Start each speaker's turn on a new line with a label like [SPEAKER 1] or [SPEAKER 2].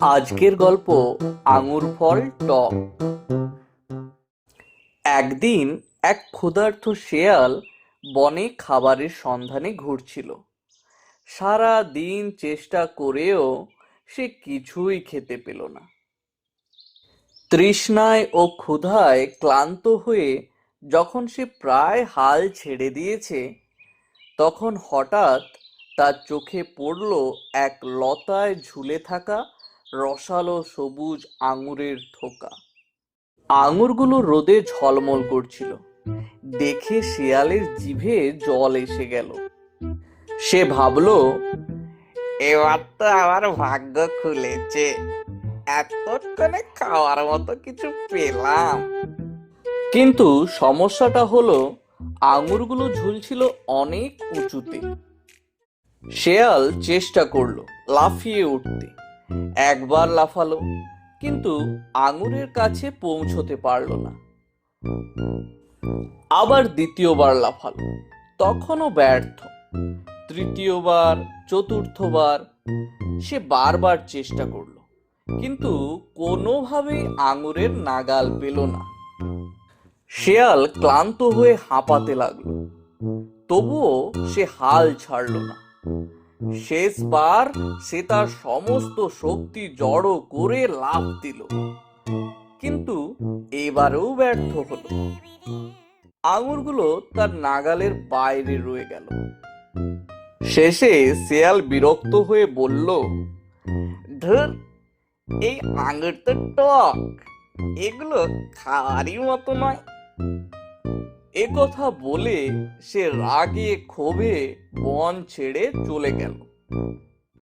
[SPEAKER 1] আজকের গল্প আঙুর ফল টক একদিন এক ক্ষুধার্ত শেয়াল বনে খাবারের সন্ধানে ঘুরছিল। সারা দিন চেষ্টা করেও সে কিছুই খেতে পেল না। তৃষ্ণায় ও ক্ষুধায় ক্লান্ত হয়ে যখন সে প্রায় হাল ছেড়ে দিয়েছে, তখন হঠাৎ তার চোখে পড়ল এক লতায় ঝুলে থাকা রসালো সবুজ আঙুরের থোকা। আঙুরগুলো রোদে ঝলমল করছিল। দেখে শেয়ালের জিভে জল এসে গেল। সে ভাবলো, এবার তো আমার ভাগ্য খুলেছে। এতক্ষণে খাওয়ার মতো কিছু পেলাম। কিন্তু সমস্যাটা হলো, আঙুরগুলো ঝুলছিল অনেক উঁচুতে। শেয়াল চেষ্টা করল লাফিয়ে উঠতে। একবার লাফালো, কিন্তু আঙুরের কাছে পৌঁছতে পারল না। আবার দ্বিতীয়বার লাফালো, তখনও ব্যর্থ। তৃতীয়বার, চতুর্থবার, সে বারবার চেষ্টা করল, কিন্তু কোনোভাবেই আঙুরের নাগাল পেল না। শেয়াল ক্লান্ত হয়ে হাঁপাতে লাগল, তবুও সে হাল ছাড়ল না। শেষবার সে তার সমস্ত শক্তি জড়ো করে লাফ দিল। কিন্তু এবারেও ব্যর্থ হলো। আঙুরগুলো তার নাগালের বাইরে রয়ে গেল। শেষে শেয়াল বিরক্ত হয়ে বলল, ধর, এই আঙুর তো টক, এগুলো খাওয়ারই মতো নয়। এ কথা বলে সে রাগে ক্ষোভে বন ছেড়ে চলে গেল।